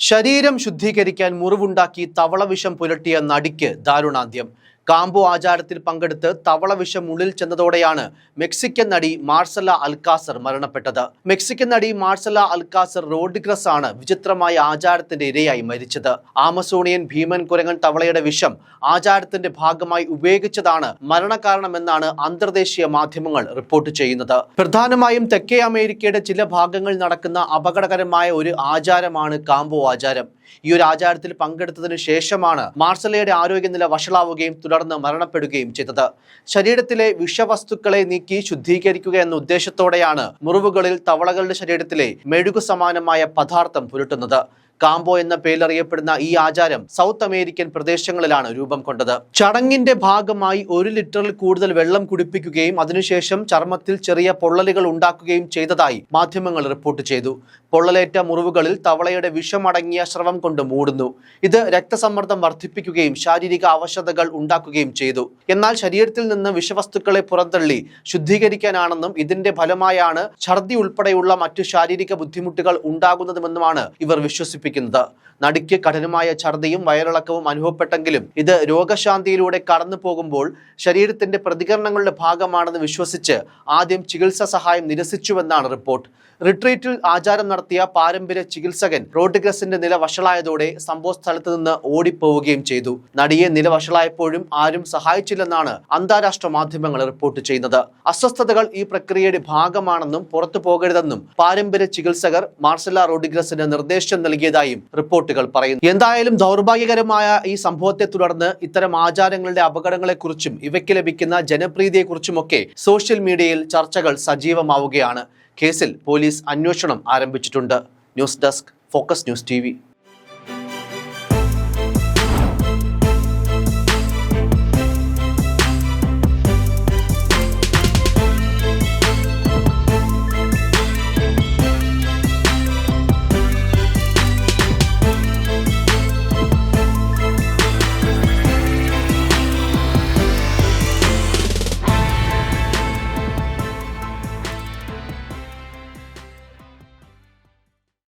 ശരീരം ശുദ്ധീകരിക്കാൻ മുറിവുണ്ടാക്കി തവളവിഷം പുരട്ടിയ നടിക്ക് ദാരുണാന്ത്യം. കാമ്പോ ആചാരത്തിൽ പങ്കെടുത്ത് തവളവിഷം ഉള്ളിൽ ചെന്നതോടെയാണ് മെക്സിക്കൻ നടി മാർസല അൽക്കാസർ മരണപ്പെട്ടത്. മെക്സിക്കൻ നടി മാർസല അൽക്കാസർ റോഡിഗ്രസ് ആണ് വിചിത്രമായ ആചാരത്തിന്റെ ഇരയായി മരിച്ചത്. ആമസോണിയൻ ഭീമൻ കുരങ്ങൻ തവളയുടെ വിഷം ആചാരത്തിന്റെ ഭാഗമായി ഉപയോഗിച്ചതാണ് മരണകാരണമെന്നാണ് അന്തർദേശീയ മാധ്യമങ്ങൾ റിപ്പോർട്ട് ചെയ്യുന്നത്. പ്രധാനമായും തെക്കേ അമേരിക്കയുടെ ചില ഭാഗങ്ങളിൽ നടക്കുന്ന അപകടകരമായ ഒരു ആചാരമാണ് കാമ്പോ ആചാരം. ഈ ഒരു ആചാരത്തിൽ പങ്കെടുത്തതിനു ശേഷമാണ് മാർസലയുടെ ആരോഗ്യനില വഷളാവുകയും തുടർന്ന് മരണപ്പെടുകയും ചെയ്തത്. ശരീരത്തിലെ വിഷവസ്തുക്കളെ നീക്കി ശുദ്ധീകരിക്കുക എന്ന ഉദ്ദേശത്തോടെയാണ് മുറിവുകളിൽ തവളകളുടെ ശരീരത്തിലെ മെഴുകു സമാനമായ പദാർത്ഥം പുരട്ടുന്നത്. കാംബോ എന്ന പേരിൽ അറിയപ്പെടുന്ന ഈ ആചാരം സൗത്ത് അമേരിക്കൻ പ്രദേശങ്ങളിലാണ് രൂപം കൊണ്ടത്. ചടങ്ങിന്റെ ഭാഗമായി ഒരു ലിറ്ററിൽ കൂടുതൽ വെള്ളം കുടിപ്പിക്കുകയും അതിനുശേഷം ചർമ്മത്തിൽ ചെറിയ പൊള്ളലുകൾ ഉണ്ടാക്കുകയും ചെയ്തതായി മാധ്യമങ്ങൾ റിപ്പോർട്ട് ചെയ്തു. പൊള്ളലേറ്റ മുറിവുകളിൽ തവളയുടെ വിഷമടങ്ങിയ സ്രവം കൊണ്ട് മൂടുന്നു. ഇത് രക്തസമ്മർദ്ദം വർദ്ധിപ്പിക്കുകയും ശാരീരിക അവശതകൾ ഉണ്ടാക്കുകയും ചെയ്തു. എന്നാൽ ശരീരത്തിൽ നിന്ന് വിഷവസ്തുക്കളെ പുറന്തള്ളി ശുദ്ധീകരിക്കാനാണെന്നും ഇതിന്റെ ഫലമായാണ് ഛർദി ഉൾപ്പെടെയുള്ള മറ്റു ശാരീരിക ബുദ്ധിമുട്ടുകൾ ഉണ്ടാകുന്നതുമെന്നുമാണ് ഇവർ വിശ്വസിപ്പിക്കുന്നത്. നടിക്ക് കഠിനമായ ഛർദിയും വയറിളക്കവും അനുഭവപ്പെട്ടെങ്കിലും ഇത് രോഗശാന്തിയിലൂടെ കടന്നു പോകുമ്പോൾ ശരീരത്തിന്റെ പ്രതികരണങ്ങളുടെ ഭാഗമാണെന്ന് വിശ്വസിച്ച് ആദ്യം ചികിത്സാ സഹായം നിരസിച്ചുവെന്നാണ് റിപ്പോർട്ട്. റിട്രീറ്റിൽ ആചാരം നടത്തിയ പാരമ്പര്യ ചികിത്സകൻ റോഡ്രിഗസിന്റെ നില വഷളായതോടെ സംഭവ സ്ഥലത്ത് നിന്ന് ഓടിപ്പോവുകയും ചെയ്തു. നടിയെ നില വഷളായപ്പോഴും ആരും സഹായിച്ചില്ലെന്നാണ് അന്താരാഷ്ട്ര മാധ്യമങ്ങൾ റിപ്പോർട്ട് ചെയ്യുന്നത്. അസ്വസ്ഥതകൾ ഈ പ്രക്രിയയുടെ ഭാഗമാണെന്നും പുറത്തു പോകരുതെന്നും പാരമ്പര്യ ചികിത്സകർ മാർസല റോഡിഗ്രസിന് നിർദ്ദേശം നൽകിയതായും റിപ്പോർട്ടുകൾ പറയുന്നു. എന്തായാലും ദൗർഭാഗ്യകരമായ ഈ സംഭവത്തെ തുടർന്ന് ഇത്തരം ആചാരങ്ങളുടെ അപകടങ്ങളെക്കുറിച്ചും ഇവയ്ക്ക് ലഭിക്കുന്ന ജനപ്രീതിയെക്കുറിച്ചുമൊക്കെ സോഷ്യൽ മീഡിയയിൽ ചർച്ചകൾ സജീവമാവുകയാണ്. കേസിൽ പോലീസ് അന്വേഷണം ആരംഭിച്ചിട്ടുണ്ട്. News desk focus news T